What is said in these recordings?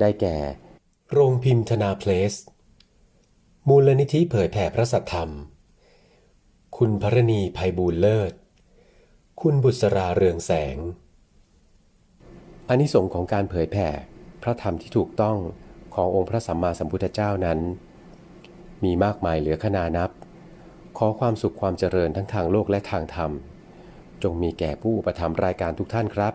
ได้แก่ โรงพิมพ์ธนาเพลส มูลนิธิเผยแผ่พระสัทธรรม คุณพรณีภัยบูลเลิศ คุณบุษราเรืองแสงอานิสงส์ของการเผยแผ่พระธรรมที่ถูกต้องขององค์พระสัมมาสัมพุทธเจ้านั้น มีมากมายเหลือขนานับ ขอความสุขความเจริญทั้งทางโลกและทางธรรม จงมีแก่ผู้อุปถัมภ์รายการทุกท่านครับ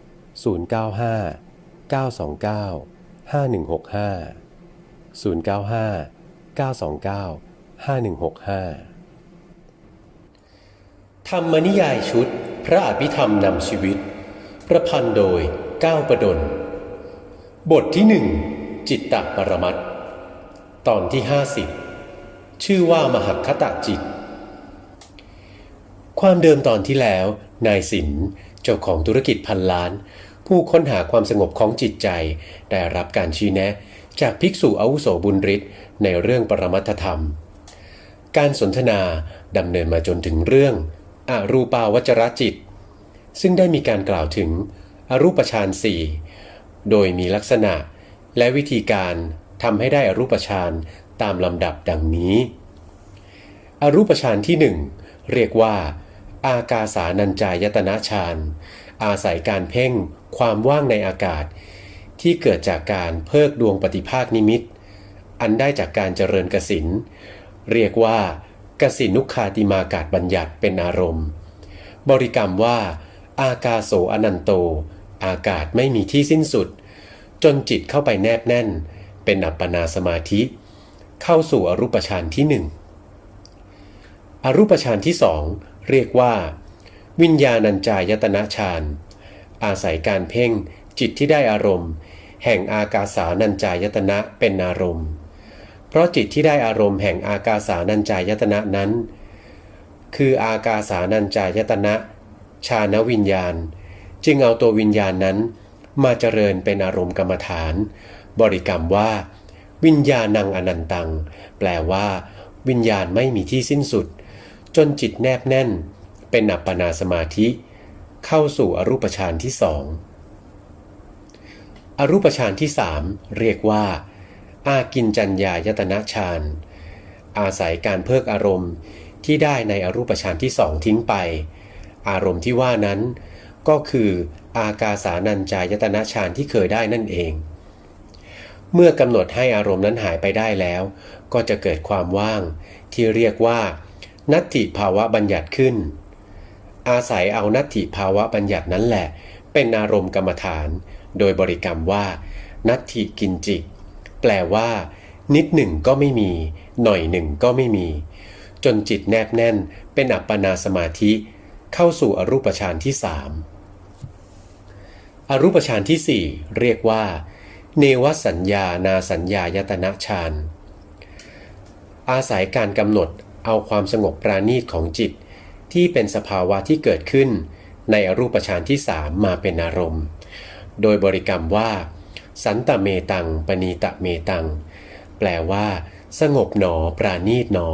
095 929 5165 095 929 5165 ธรรมนิยายชุด พระอภิธรรมนำชีวิต ประพันธ์โดยก้าวประดล บทที่หนึ่งจิตตปรมัตถ์ตอนที่ห้าสิบชื่อว่ามหัคคตะจิต ความเดิมตอนที่แล้ว นายสิน เจ้าของธุรกิจพันล้าน ผู้ค้นหาความสงบของจิตใจ ได้รับการชี้แนะ จากภิกษุอาวุโสบุญฤทธิ์ในเรื่องปรมัตธรรม การสนทนาดำเนินมาจนถึงเรื่องอรูปาวจรจิต ซึ่งได้มีการกล่าวถึงอรูปฌานสี่โดยมีลักษณะและวิธีการทำให้ได้อรูปฌานตามลำดับดังนี้ อรูปฌานที่หนึ่งเรียกว่า อากาสานัญจายตนะฌานอาศัยการเพ่งความว่างในอากาศ ที่เกิดจากการเพิกดวงปฏิภาคนิมิต อันได้จากการเจริญกสินเรียกว่ากสินุคาติมากาศบัญญัติเป็นอารมณ์ บริกรรมว่า อากาโสอนันโต อากาศไม่มีที่สิ้นสุด จนจิตเข้าไปแนบแน่น เป็นอัปปนาสมาธิ เข้าสู่อรูปฌานที่หนึ่งอรูปฌานที่สอง เรียกว่า วิญญาณัญจายตนะฌาน อาศัยการเพ่งจิตที่ได้อารมณ์ แห่งอากาสานัญจายตนะเป็นอารมณ์ เพราะจิตที่ได้อารมณ์แห่งอากาสานัญจายตนะนั้น คืออากาสานัญจายตนะชานวิญญาณ จึงเอาตัววิญญาณนั้น มาเจริญเป็นอารมณ์กรรมฐาน บริกรรมว่า วิญญาณังอนันตัง แปลว่า วิญญาณไม่มีที่สิ้นสุด จนจิตแนบแน่น เป็นอัปปนาสมาธิ เข้าสู่อรูปฌานที่สองอรูปฌานที่สามเรียกว่า อากินจัญญายตนะฌานอาศัยการเพิกอารมณ์ที่ได้ในอรูปฌานที่สองทิ้งไป อารมณ์ที่ว่านั้น ก็คืออากาสานัญจายตนะฌานที่เคยได้นั่นเอง เมื่อกำหนดให้อารมณ์นั้นหายไปได้แล้ว ก็จะเกิดความว่างที่เรียกว่า นัตถิภาวะบัญญัติขึ้น อาศัยเอานัตถิภาวะบัญญัตินั้นแหละ เป็นอารมณ์กรรมฐาน โดยบริกรรมว่า นัตถิกินจิแปลว่า นิดหนึ่งก็ไม่มี หน่อยหนึ่งก็ไม่มี จนจิตแนบแน่น เป็นอัปปนาสมาธิ เข้าสู่อรูปฌานที่สามอรูปฌานที่สี่เรียกว่า เนวสัญญานาสัญญายตนะฌานอาศัยการกำหนด เอาความสงบปราณีตของจิต ที่เป็นสภาวะที่เกิดขึ้น ในอรูปฌานที่สามมาเป็นอารมณ์ โดยบริกรรมว่า สันตเมตัง ปณีตะเมตัง แปลว่า สงบหนอปราณีตหนอ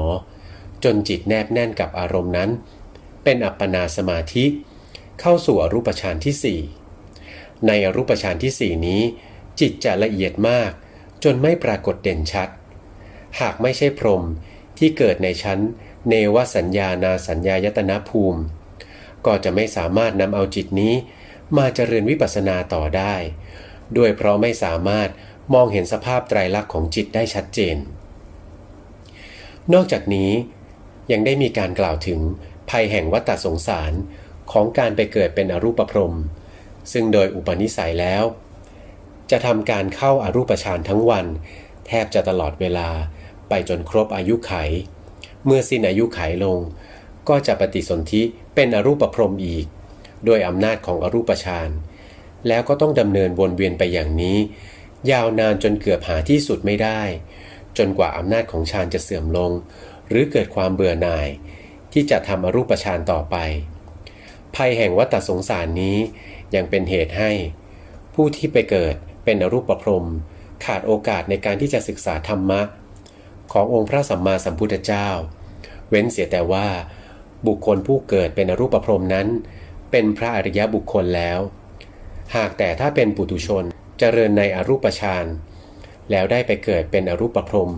จนจิตแนบแน่นกับอารมณ์นั้น เป็นอัปปนาสมาธิ เข้าสู่อรูปฌานที่สี่ในอรูปฌานที่สี่นี้ จิตจะละเอียดมาก จนไม่ปรากฏเด่นชัด หากไม่ใช่พรหม ที่เกิดในชั้นเนวสัญญานาสัญญายตนะภูมิ ก็จะไม่สามารถนำเอาจิตนี้ มาเจริญวิปัสสนาต่อได้ ด้วยเพราะไม่สามารถมองเห็นสภาพไตรลักษณ์ของจิตได้ชัดเจน นอกจากนี้ยังได้มีการกล่าวถึงภัยแห่งวัฏสงสารของการไปเกิดเป็นอรูปพรหมซึ่งโดยอุปนิสัยแล้ว จะทำการเข้าอารูปฌานทั้งวัน แทบจะตลอดเวลา ไปจนครบอายุไข เมื่อสิ้นอายุไขลง ก็จะปฏิสนธิเป็นอรูปพรหมอีกโดยอำนาจของอรูปฌานแล้วก็ต้องดำเนินวนเวียนไปอย่างนี้ ยาวนานจนเกือบหาที่สุดไม่ได้ จนกว่าอำนาจของฌานจะเสื่อมลง หรือเกิดความเบื่อหน่าย ที่จะทำอรูปฌานต่อไป ภัยแห่งวัฏสงสารนี้ยังเป็นเหตุให้ ผู้ที่ไปเกิดเป็นอรูปพรมขาดโอกาสในการที่จะศึกษาธรรมะ ขององค์พระสัมมาสัมพุทธเจ้า เว้นเสียแต่ว่า บุคคลผู้เกิดเป็นอรูปพรหมนั้น เป็นพระอริยบุคคลแล้ว หากแต่ถ้าเป็นปุถุชนเจริญในอรูปฌานแล้วได้ไปเกิดเป็นอรูปพรหม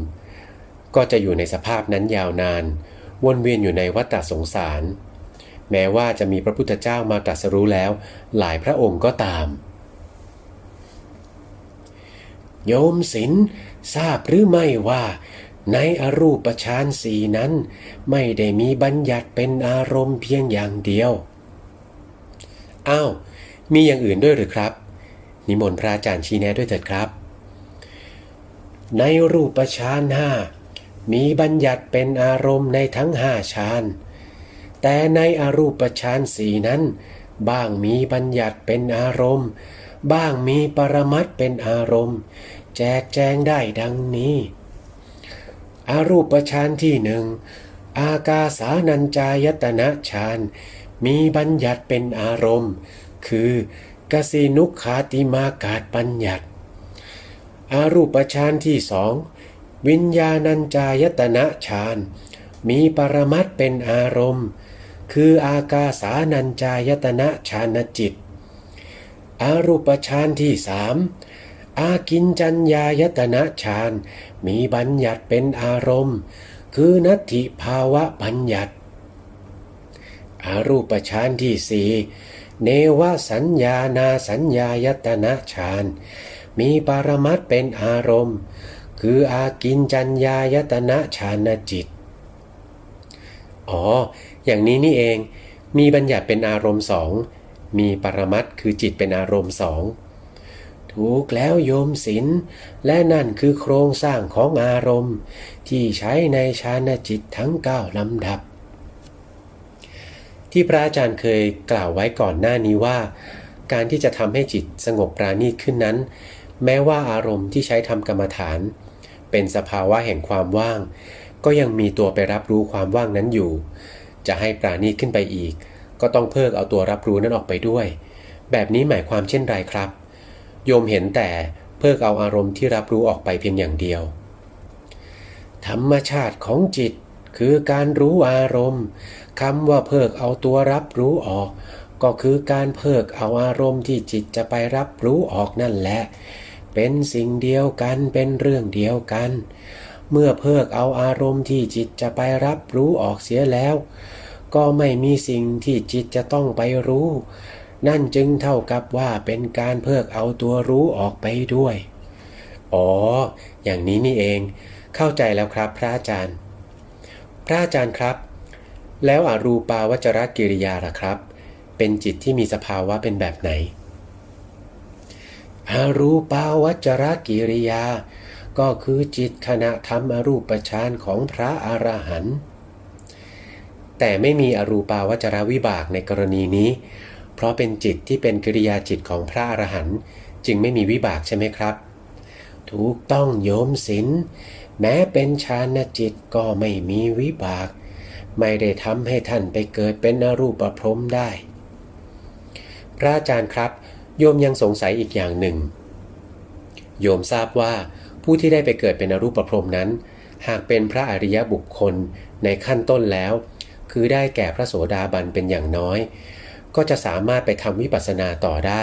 ก็จะอยู่ในสภาพนั้นยาวนาน วนเวียนอยู่ในวัฏสงสาร แม้ว่าจะมีพระพุทธเจ้ามาตรัสรู้แล้ว หลายพระองค์ก็ตาม โยมศิลทราบหรือไม่ว่า ในอรูปฌานสีนั้น ไม่ได้มีบัญญัติเป็นอารมณ์เพียงอย่างเดียว อ้าว มีอย่างอื่นด้วยหรือครับ นิมนต์พระอาจารย์ชี้แนะด้วยเถิดครับ ในรูปฌานห้ามีบัญญัติเป็นอารมณ์ในทั้งห้าฌาน แต่ในอรูปฌานสีนั้น บ้างมีบัญญัติเป็นอารมณ์ บ้างมีปรมัตถ์เป็นอารมณ์ แจกแจงได้ดังนี้ อารูปฌานที่หนึ่ง อากาสานัญจายตนะฌาน มีบัญญัติเป็นอารมณ์ คือกสินุขาติมากาศบัญญัติ อารูปฌานที่สอง วิญญาณัญจายตนะฌาน มีปรมัตเป็นอารมณ์ คืออากาสานัญจายตนะฌานจิต อารูปฌานที่สาม อากินจัญญายตนะฌาน มีบัญญัติเป็นอารมณ์ คือนัตถิภาวะบัญญัติ อารูปฌานที่สี่เนวสัญญานาสัญญายตนะฌาน มีปรมัตเป็นอารมณ์ คืออากินจัญญายตนะฌานจิต อ๋อ อย่างนี้นี่เอง มีบัญญัติเป็นอารมณ์สอง มีปรมัตคือจิตเป็นอารมณ์สอง ถูกแล้วโยมศิลป์และนั่นคือโครงสร้างของอารมณ์ ที่ใช้ในฌานจิตทั้งเก้าลำดับ ที่พระอาจารย์เคยกล่าวไว้ก่อนหน้านี้ว่า การที่จะทำให้จิตสงบปราณีตขึ้นนั้น แม้ว่าอารมณ์ที่ใช้ทำกรรมฐาน เป็นสภาวะแห่งความว่าง ก็ยังมีตัวไปรับรู้ความว่างนั้นอยู่ จะให้ปราณีตขึ้นไปอีก ก็ต้องเพิกเอาตัวรับรู้นั้นออกไปด้วย แบบนี้หมายความเช่นไรครับ โยมเห็นแต่เพิกเอาอารมณ์ที่รับรู้ออกไปเพียงอย่างเดียว ธรรมชาติของจิตคือการรู้อารมณ์คำว่าเพิกเอาตัวรับรู้ออก ก็คือการเพิกเอาอารมณ์ที่จิตจะไปรับรู้ออกนั่นแหละ เป็นสิ่งเดียวกันเป็นเรื่องเดียวกัน เมื่อเพิกเอาอารมณ์ที่จิตจะไปรับรู้ออกเสียแล้ว ก็ไม่มีสิ่งที่จิตจะต้องไปรู้ นั่นจึงเท่ากับว่าเป็นการเพิกเอาตัวรู้ออกไปด้วย อ๋อ อย่างนี้นี่เอง เข้าใจแล้วครับพระอาจารย์ พระอาจารย์ครับ แล้วอรูปาวจรกิริยาล่ะครับ เป็นจิตที่มีสภาวะเป็นแบบไหน อรูปาวัจรกิริยา ก็คือจิตขณะทำอรูปฌานของพระอรหันต์แต่ไม่มีอรูปาวจรวิบากในกรณีนี้ เพราะเป็นจิตที่เป็นกิริยาจิตของพระอรหันต์จึงไม่มีวิบากใช่ไหมครับ ถูกต้องโยมศิลแม้เป็นฌานจิตก็ไม่มีวิบาก ไม่ได้ทำให้ท่านไปเกิดเป็นอรูปพรมได้ พระอาจารย์ครับ โยมยังสงสัยอีกอย่างหนึ่ง โยมทราบว่าผู้ที่ได้ไปเกิดเป็นอรูปพรมนั้น หากเป็นพระอริยบุคคลในขั้นต้นแล้ว คือได้แก่พระโสดาบันเป็นอย่างน้อย ก็จะสามารถไปทำวิปัสสนาต่อได้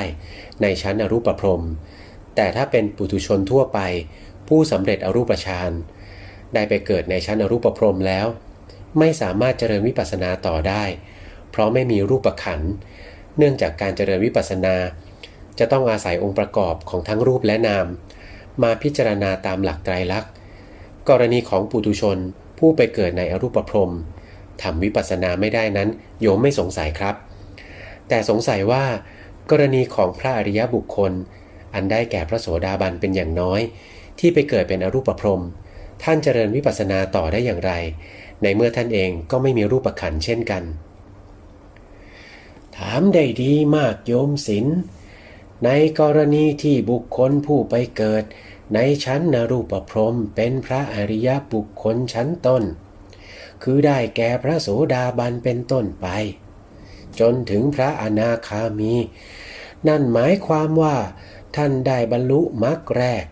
ในชั้นอรูปพรม แต่ถ้าเป็นปุถุชนทั่วไป ผู้สำเร็จอรูปฌานได้ไปเกิดในชั้นอรูปพรมแล้ว ไม่สามารถเจริญวิปัสสนาต่อได้ เพราะไม่มีรูปขันเนื่องจากการเจริญวิปัสสนา จะต้องอาศัยองค์ประกอบของทั้งรูปและนาม มาพิจารณาตามหลักไตรลักษณ์กรณีของปุถุชนผู้ไปเกิดในอรูปพรมทำวิปัสสนาไม่ได้นั้นโยมไม่สงสัยครับ แต่สงสัยว่ากรณีของพระอริยบุคคล อันได้แก่พระโสดาบันเป็นอย่างน้อย ที่ไปเกิดเป็นอรูปพรหมท่านเจริญวิปัสสนาต่อได้อย่างไร ในเมื่อท่านเองก็ไม่มีรูปขันเช่นกัน ถามได้ดีมากโยมศิลในกรณีที่บุคคลผู้ไปเกิด ในชั้นนรูปพรหมเป็นพระอริยบุคคลชั้นต้น คือได้แก่พระโสดาบันเป็นต้นไป จนถึงพระอนาคามี นั่นหมายความว่า ท่านได้บรรลุมรรคแรก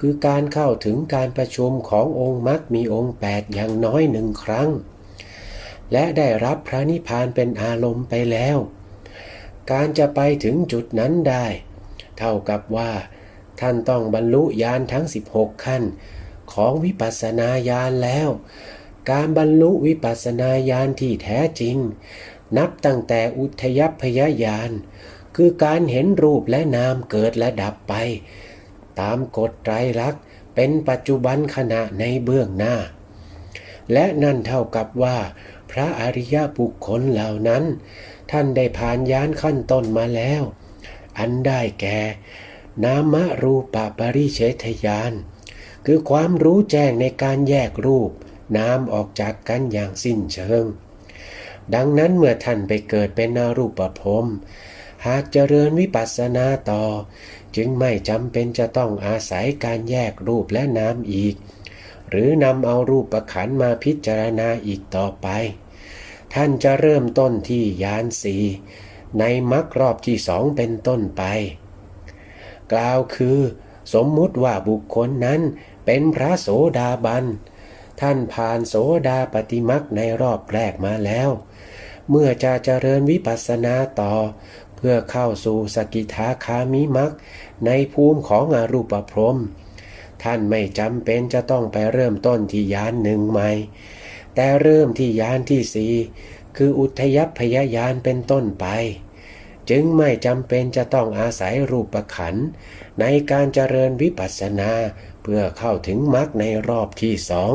คือการเข้าถึงการประชุมขององค์มรรคมีองค์แปดอย่างน้อยหนึ่งครั้ง และได้รับพระนิพพานเป็นอารมณ์ไปแล้ว การจะไปถึงจุดนั้นได้ เท่ากับว่า ท่านต้องบรรลุญาณทั้ง 16 ขั้น ของวิปัสสนาญาณแล้วการบรรลุวิปัสสนาญาณที่แท้จริง นับตั้งแต่อุทยพยญาณคือการเห็นรูปและนามเกิดและดับไป ตามกฎไตรลักษณ์เป็นปัจจุบันขณะในเบื้องหน้า และนั่นเท่ากับว่า พระอริยบุคคลเหล่านั้น ท่านได้ผ่านยานขั้นต้นมาแล้ว อันได้แก่ นามรูปปริเฉทญาณคือความรู้แจ้งในการแยกรูปนามออกจากกันอย่างสิ้นเชิง ดังนั้นเมื่อท่านไปเกิดเป็นนารูปภพหากเจริญวิปัสสนาต่อ จึงไม่จำเป็นจะต้องอาศัยการแยกรูปและนามอีก หรือนำเอารูปประขันมาพิจารณาอีกต่อไป ท่านจะเริ่มต้นที่ยานสีในมรรครอบที่สองเป็นต้นไป กล่าวคือ สมมุติว่าบุคคลนั้นเป็นพระโสดาบัน ท่านผ่านโสดาปฏิมักในรอบแรกมาแล้ว เมื่อจะเจริญวิปัสสนาต่อ เพื่อเข้าสู่สกิทาคามิมักในภูมิของอรูปพรหมท่านไม่จำเป็นจะต้องไปเริ่มต้นที่ยานหนึ่งใหม่ แต่เริ่มที่ยานที่สี่คืออุทยพยายานเป็นต้นไป จึงไม่จำเป็นจะต้องอาศัยรูปขันธ์ในการเจริญวิปัสสนาเพื่อเข้าถึงมรรคในรอบที่สอง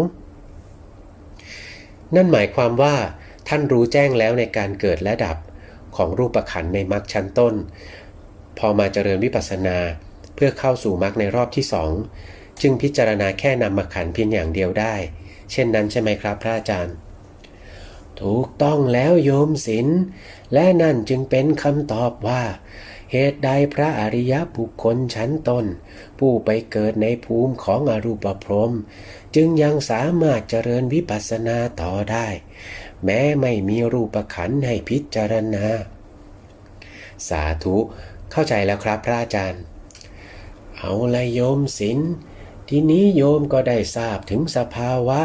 นั่นหมายความว่า ท่านรู้แจ้งแล้วในการเกิดและดับของรูปขันในมรรคชั้นต้น พอมาเจริญวิปัสสนา เพื่อเข้าสู่มรรคในรอบที่สองจึงพิจารณาแค่นำมาขันเพียงอย่างเดียวได้ เช่นนั้นใช่ไหมครับพระอาจารย์ ถูกต้องแล้วโยมศิลและนั่นจึงเป็นคำตอบว่า เหตุใดพระอริยบุคคลชั้นต้น ผู้ไปเกิดในภูมิของอรูปพรหมจึงยังสามารถเจริญวิปัสสนาต่อได้ แม้ไม่มีรูปขันให้พิจารณา สาธุเข้าใจแล้วครับพระอาจารย์ เอาละโยมศิลทีนี้โยมก็ได้ทราบถึงสภาวะ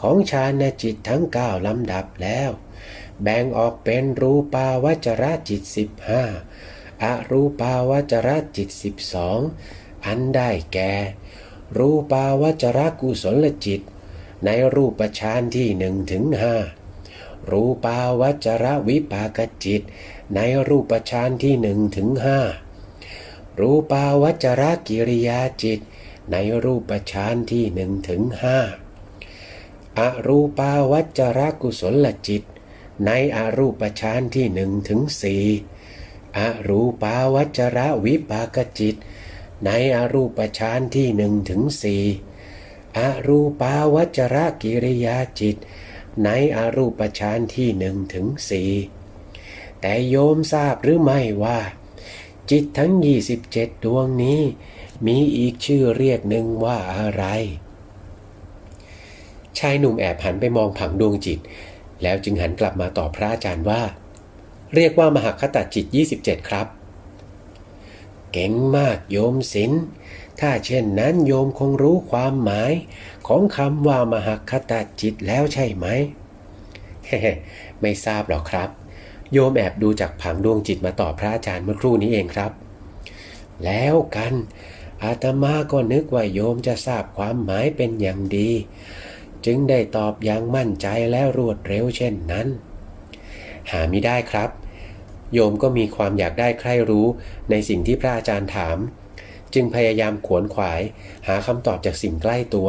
ของฌานจิตทั้งเก้าลำดับแล้ว แบ่งออกเป็นรูปาวจรจิตสิบห้าอรูปาวจรจิตสิบสองอันได้แก่ รูปาวจรกุศลจิต ในรูปฌานที่หนึ่งถึงห้า รูปาวัจระวิปากจิต ในรูปฌานที่หนึ่งถึงห้ารูปาวัจระกิริยาจิต ในรูปฌานที่หนึ่งถึงห้าอรูปาวัจระกุศลจิต ในอรูปฌานที่หนึ่งถึงสี่อรูปาวัจระวิปากจิต ในอรูปฌานที่หนึ่งถึงสี่อรูปาวัจระกิริยาจิต ในอรูปฌานที่หนึ่งถึงสี่แต่โยมทราบหรือไม่ว่า จิตทั้ง 27 ดวงนี้ มีอีกชื่อเรียกหนึ่งว่าอะไร ชายหนุ่มแอบหันไปมองผังดวงจิต แล้วจึงหันกลับมาตอบพระอาจารย์ว่า เรียกว่ามหคตจิต 27 ครับ เก่งมากโยมศิล ถ้าเช่นนั้นโยมคงรู้ความหมายของคำว่ามหคตจิตแล้วใช่ไหม ไม่ทราบหรอกครับ โยมแอบดูจากผังดวงจิตมาตอบพระอาจารย์เมื่อครู่นี้เองครับ แล้วกันอาตมาก็นึกว่าโยมจะทราบความหมายเป็นอย่างดี จึงได้ตอบอย่างมั่นใจและรวดเร็วเช่นนั้น หาไม่ได้ครับ โยมก็มีความอยากได้ใคร่รู้ในสิ่งที่พระอาจารย์ถาม จึงพยายามขวนขวาย หาคำตอบจากสิ่งใกล้ตัว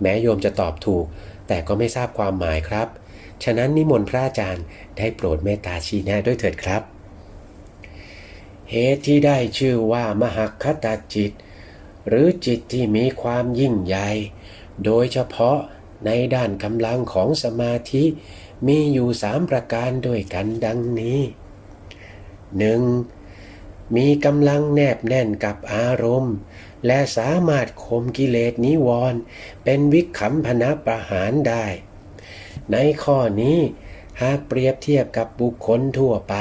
แม้โยมจะตอบถูก แต่ก็ไม่ทราบความหมายครับ ฉะนั้นนิมนต์พระอาจารย์ได้โปรดเมตตาชี้แนะด้วยเถิดครับ เหตุที่ได้ชื่อว่ามหคตจิต หรือจิตที่มีความยิ่งใหญ่ โดยเฉพาะในด้านกำลังของสมาธิมีอยู่สามประการด้วยกันดังนี้ 1. มีกำลังแนบแน่นกับอารมณ์ และสามารถข่มกิเลสนิวรณ์เป็นวิขำพนะประหารได้ ในข้อนี้หากเปรียบเทียบกับบุคคลทั่วไป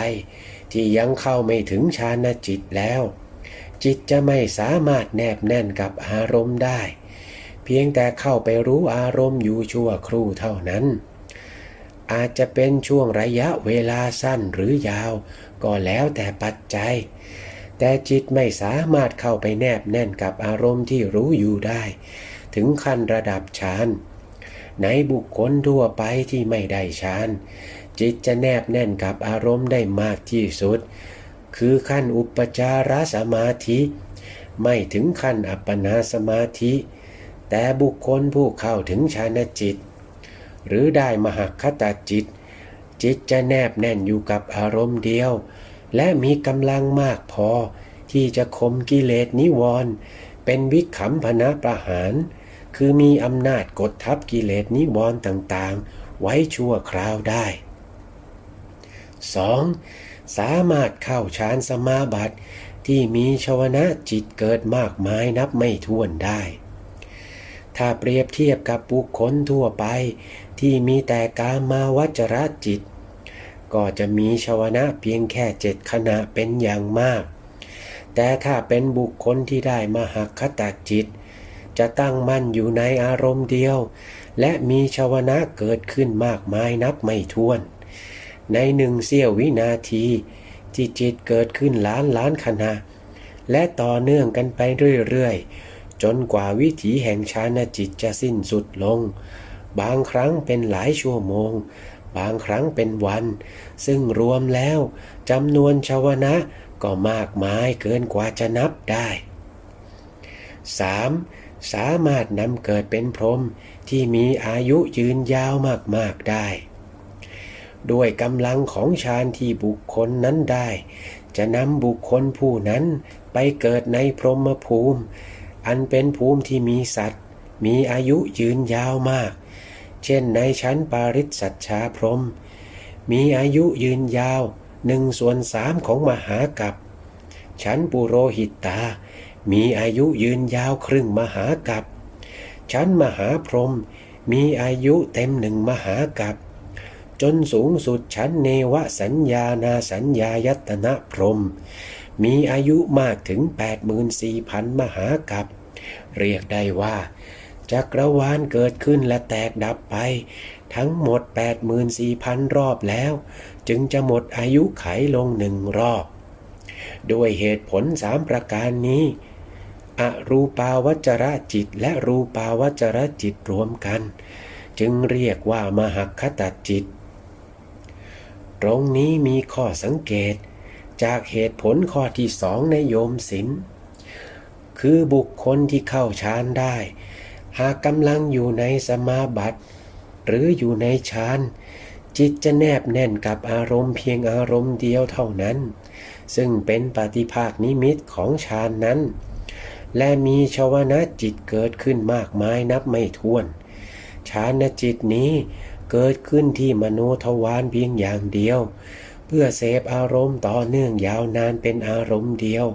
ที่ยังเข้าไม่ถึงฌานจิตแล้ว จิตจะไม่สามารถแนบแน่นกับอารมณ์ได้ เพียงแต่เข้าไปรู้อารมณ์อยู่ชั่วครู่เท่านั้น อาจจะเป็นช่วงระยะเวลาสั้นหรือยาว ก็แล้วแต่ปัจจัย แต่จิตไม่สามารถเข้าไปแนบแน่นกับอารมณ์ที่รู้อยู่ได้ ถึงขั้นระดับฌานในบุคคลทั่วไปที่ไม่ได้ฌานจิตจะแนบแน่นกับอารมณ์ได้มากที่สุด คือขั้นอุปจารสมาธิ ไม่ถึงขั้นอัปปนาสมาธิ แต่บุคคลผู้เข้าถึงฌานจิต หรือได้มหคตาจิต จิตจะแนบแน่นอยู่กับอารมณ์เดียว และมีกำลังมากพอ ที่จะข่มกิเลสนิวรณ์เป็นวิขำพนะประหาร คือมีอำนาจกดทับกิเลสนิวรณ์ต่างๆ ไว้ชั่วคราวได้ 2. สามารถเข้าฌานสมาบัติที่มีชวนะจิตเกิดมากมายนับไม่ถ้วนได้ ถ้าเปรียบเทียบกับบุคคลทั่วไป ที่มีแต่กามาวจรจิต ก็จะมีชวนะเพียงแค่เจ็ดขณะเป็นอย่างมาก แต่ถ้าเป็นบุคคลที่ได้มหคตจิต จะตั้งมั่นอยู่ในอารมณ์เดียว และมีชวนะเกิดขึ้นมากมายนับไม่ถ้วน ในหนึ่งเสี้ยววินาทีที่จิตเกิดขึ้นล้านล้านขณะ และต่อเนื่องกันไปเรื่อยๆจนกว่าวิถีแห่งชานจิตจะสิ้นสุดลง บางครั้งเป็นหลายชั่วโมง บางครั้งเป็นวัน ซึ่งรวมแล้วจำนวนชาวนะก็มากมายเกินกว่าจะนับได้ 3. สามารถนำเกิดเป็นพรหมที่มีอายุยืนยาวมากๆได้ ด้วยกำลังของฌานที่บุคคลนั้นได้ จะนำบุคคลผู้นั้นไปเกิดในพรหมภูมิ อันเป็นภูมิที่มีสัตว์ มีอายุยืนยาวมาก เช่นในชั้นปาริสัชชาพรม มีอายุยืนยาวหนึ่งส่วนสามของมหากัปชั้นปุโรหิตตา มีอายุยืนยาวครึ่งมหากัปชั้นมหาพรหมมีอายุเต็มหนึ่งมหากัปจนสูงสุดชั้นเนวสัญญานาสัญญายตนะพรม มีอายุมากถึง 84,000 มหากัปเรียกได้ว่า จักรวาลเกิดขึ้นและแตกดับไป ทั้งหมด 84,000 รอบแล้ว จึงจะหมดอายุไขลงหนึ่งรอบ ด้วยเหตุผลสามประการนี้ อรูปาวจรจิตและรูปาวจรจิตรวมกัน จึงเรียกว่ามหคตจิต ตรงนี้มีข้อสังเกตจากเหตุผลข้อที่สองในโยมศิลคือบุคคลที่เข้าฌานได้ หากกำลังอยู่ในสมาบัติ หรืออยู่ในฌานจิตจะแนบแน่นกับอารมณ์เพียงอารมณ์เดียวเท่านั้น ซึ่งเป็นปฏิภาคนิมิตของฌานนั้น และมีชวนะจิตเกิดขึ้นมากมายนับไม่ถ้วนชานจิตนี้เกิดขึ้นที่มโนทวารเพียงอย่างเดียว เพื่อเสพอารมณ์ต่อเนื่องยาวนานเป็นอารมณ์เดียว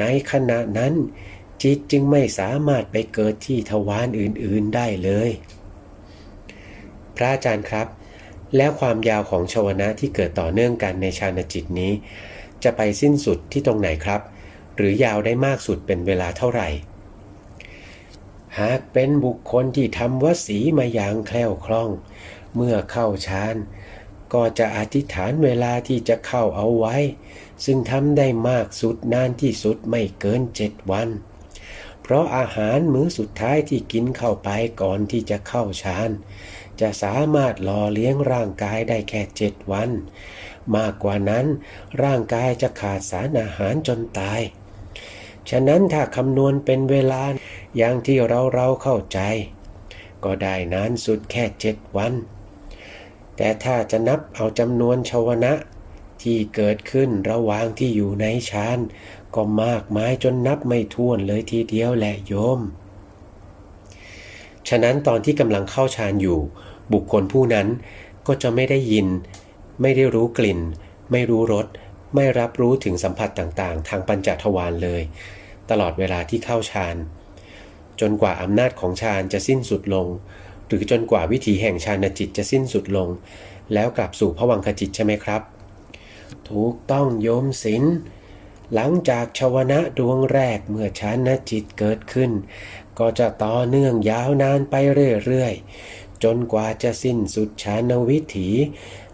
ในขณะนั้น จิตจึงไม่สามารถไปเกิดที่ทวารอื่นๆได้เลย พระอาจารย์ครับ แล้วความยาวของชวนะที่เกิดต่อเนื่องกันในชานจิตนี้ จะไปสิ้นสุดที่ตรงไหนครับ หรือยาวได้มากสุดเป็นเวลาเท่าไหร่ หากเป็นบุคคลที่ทำวสีมาอย่างแคล่วคล่อง เมื่อเข้าฌานก็จะอธิษฐานเวลาที่จะเข้าเอาไว้ ซึ่งทำได้มากสุดนานที่สุดไม่เกินเจ็ดวัน เพราะอาหารมื้อสุดท้ายที่กินเข้าไปก่อนที่จะเข้าฌาน จะสามารถหล่อเลี้ยงร่างกายได้แค่เจ็ดวัน มากกว่านั้นร่างกายจะขาดสารอาหารจนตาย ฉะนั้นถ้าคำนวณเป็นเวลาอย่างที่เราเราเข้าใจ ก็ได้นานสุดแค่เจ็ดวัน แต่ถ้าจะนับเอาจำนวนชวนะที่เกิดขึ้นระหว่างที่อยู่ในฌาน ก็มากมายจนนับไม่ถ้วนเลยทีเดียวแหละโยม ฉะนั้นตอนที่กำลังเข้าฌานอยู่ บุคคลผู้นั้นก็จะไม่ได้ยิน ไม่ได้รู้กลิ่น ไม่รู้รสไม่รับรู้ถึงสัมผัสต่างๆ ทางปัญจทวารเลย ตลอดเวลาที่เข้าฌานจนกว่าอำนาจของฌานจะสิ้นสุดลง หรือจนกว่าวิถีแห่งฌานจิตจะสิ้นสุดลง แล้วกลับสู่ภวังคจิตใช่ไหมครับ ถูกต้องโยมศิล หลังจากชวนะดวงแรกเมื่อฌานจิตเกิดขึ้น ก็จะต่อเนื่องยาวนานไปเรื่อยๆ จนกว่าจะสิ้นสุดฌานวิถี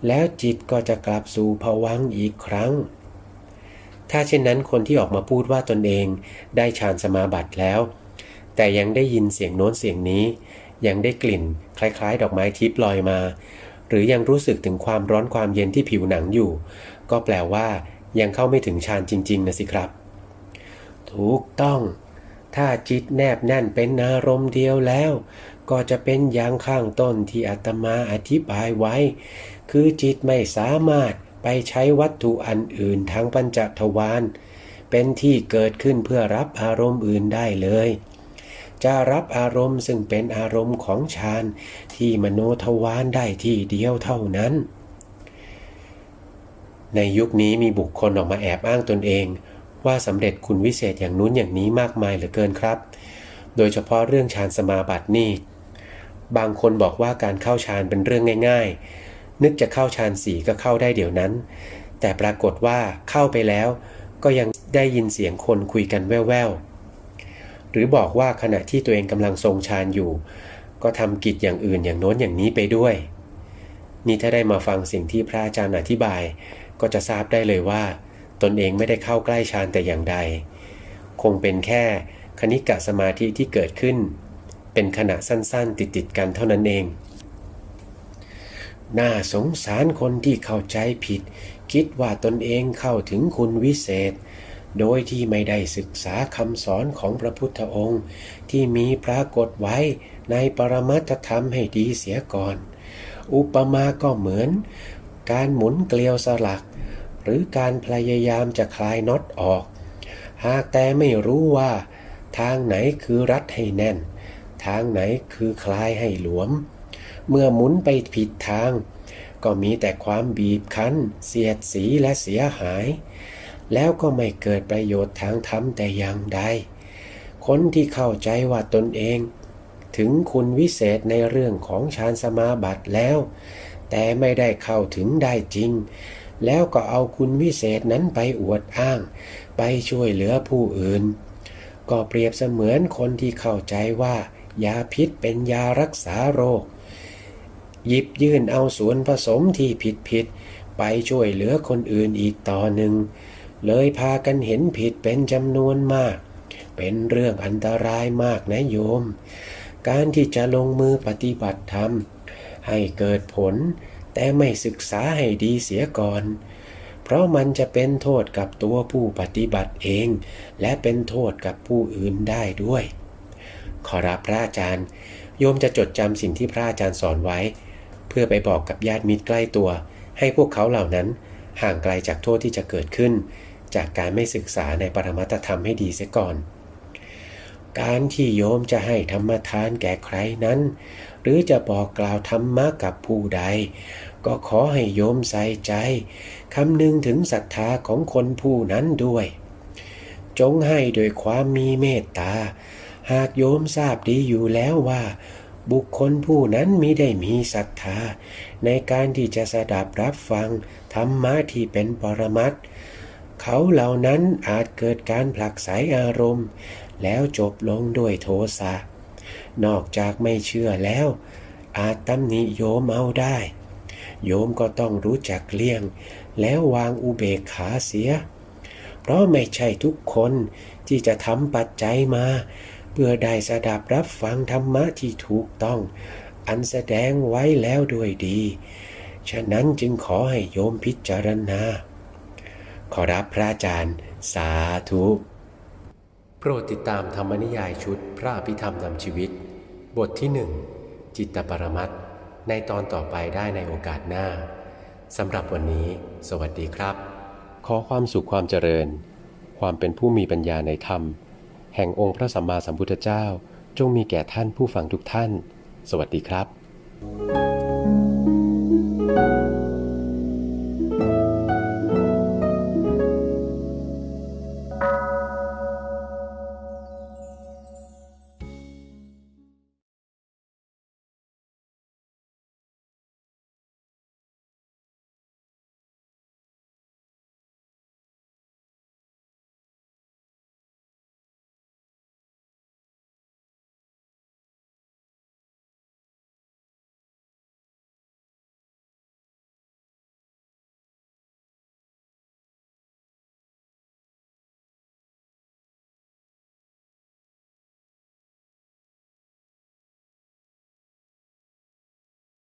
แล้วจิตก็จะกลับสู่ภวังอีกครั้ง ถ้าเช่นนั้นคนที่ออกมาพูดว่าตนเองได้ฌานสมาบัติแล้ว แต่ยังได้ยินเสียงโน้นเสียงนี้ ยังได้กลิ่น คล้ายๆ ดอกไม้ทิพย์ลอยมา หรือยังรู้สึกถึงความร้อนความเย็นที่ผิวหนังอยู่ ก็แปลว่า ยังเข้าไม่ถึงฌานจริง ๆ นะสิครับ ถูกต้อง ถ้าจิตแนบแน่นเป็นอารมณ์เดียวแล้ว ก็จะเป็นอย่างข้างต้นที่อาตมาอธิบายไว้ คือจิตไม่สามารถไปใช้วัตถุอันอื่นทางปัญจทวารเป็นที่เกิดขึ้นเพื่อรับอารมณ์อื่นได้เลย จะรับอารมณ์ซึ่งเป็นอารมณ์ของฌานที่มโนทวารได้ที่เดียวเท่านั้น ในยุคนี้มีบุคคลออกมาแอบอ้างตนเอง ว่าสำเร็จคุณวิเศษอย่างนู้นอย่างนี้มากมายเหลือเกินครับ โดยเฉพาะเรื่องฌานสมาบัตินี่ บางคนบอกว่าการเข้าฌานเป็นเรื่องง่าย ๆ นึกจะเข้าฌานสี่ก็เข้าได้เดี๋ยวนั้น แต่ปรากฏว่าเข้าไปแล้ว ก็ยังได้ยินเสียงคนคุยกันแว่วๆ หรือบอกว่าขณะที่ตัวเองกำลังทรงฌานอยู่ ก็ทำกิจอย่างอื่นอย่างโน้นอย่างนี้ไปด้วย นี่ถ้าได้มาฟังสิ่งที่พระอาจารย์อธิบาย ก็จะทราบได้เลยว่า ตนเองไม่ได้เข้าใกล้ฌานแต่อย่างใด คงเป็นแค่คณิกะสมาธิที่เกิดขึ้น เป็นขณะสั้นๆ ติดๆกันเท่านั้นเอง น่าสงสารคนที่เข้าใจผิด คิดว่าตนเองเข้าถึงคุณวิเศษ โดยที่ไม่ได้ศึกษาคำสอนของพระพุทธองค์ ที่มีปรากฏไว้ในปรมัตธรรมให้ดีเสียก่อน อุปมาก็เหมือน การหมุนเกลียวสลัก หรือการพยายามจะคลายน็อตออก หากแต่ไม่รู้ว่า ทางไหนคือรัดให้แน่น ทางไหนคือคลายให้หลวม เมื่อหมุนไปผิดทาง ก็มีแต่ความบีบคั้น เสียดสีและเสียหาย แล้วก็ไม่เกิดประโยชน์ทางธรรมแต่อย่างใด คนที่เข้าใจว่าตนเอง ถึงคุณวิเศษในเรื่องของฌานสมาบัติแล้ว แต่ไม่ได้เข้าถึงได้จริง แล้วก็เอาคุณวิเศษนั้นไปอวดอ้าง ไปช่วยเหลือผู้อื่น ก็เปรียบเสมือนคนที่เข้าใจว่า ยาพิษเป็นยารักษาโรค หยิบยื่นเอาส่วนผสมที่ผิดผิดๆไปช่วยเหลือคนอื่นอีกต่อหนึ่ง เลยพากันเห็นผิดเป็นจำนวนมาก เป็นเรื่องอันตรายมากนะโยม การที่จะลงมือปฏิบัติธรรมให้เกิดผล แต่ไม่ศึกษาให้ดีเสียก่อน เพราะมันจะเป็นโทษกับตัวผู้ปฏิบัติเอง และเป็นโทษกับผู้อื่นได้ด้วย ขอรับพระอาจารย์ โยมจะจดจำสิ่งที่พระอาจารย์สอนไว้ เพื่อไปบอกกับญาติมิตรใกล้ตัว ให้พวกเขาเหล่านั้นห่างไกลจากโทษที่จะเกิดขึ้น จากการไม่ศึกษาในปรมัตธรรมให้ดีเสียก่อน การที่โยมจะให้ธรรมทานแก่ใครนั้น หรือจะบอกกล่าวธรรมะกับผู้ใด ก็ขอให้โยมใส่ใจคำนึงถึงศรัทธาของคนผู้นั้นด้วย จงให้โดยความมีเมตตา หากโยมทราบดีอยู่แล้วว่า บุคคลผู้นั้นมิได้มีศรัทธา ในการที่จะสดับรับฟังธรรมะที่เป็นปรมัตถ์เขาเหล่านั้นอาจเกิดการผลักไสอารมณ์ แล้วจบลงด้วยโทสะ นอกจากไม่เชื่อแล้ว อาจตำหนิโยมเอาได้ โยมก็ต้องรู้จักเลี่ยง แล้ววางอุเบกขาเสีย เพราะไม่ใช่ทุกคนที่จะทำปัจจัยมา เพื่อได้สดับรับฟังธรรมะที่ถูกต้อง อันแสดงไว้แล้วด้วยดี ฉะนั้นจึงขอให้โยมพิจารณา ขอรับพระอาจารย์ สาธุ โปรดติดตามธรรมนิยายชุดพระอภิธรรมนำชีวิต บทที่หนึ่งจิตตปรมัตในตอนต่อไปได้ในโอกาสหน้าสำหรับวันนี้ สวัสดีครับ ขอความสุขความเจริญ ความเป็นผู้มีปัญญาในธรรม แห่งองค์พระสัมมาสัมพุทธเจ้า จงมีแก่ท่านผู้ฟังทุกท่าน สวัสดีครับ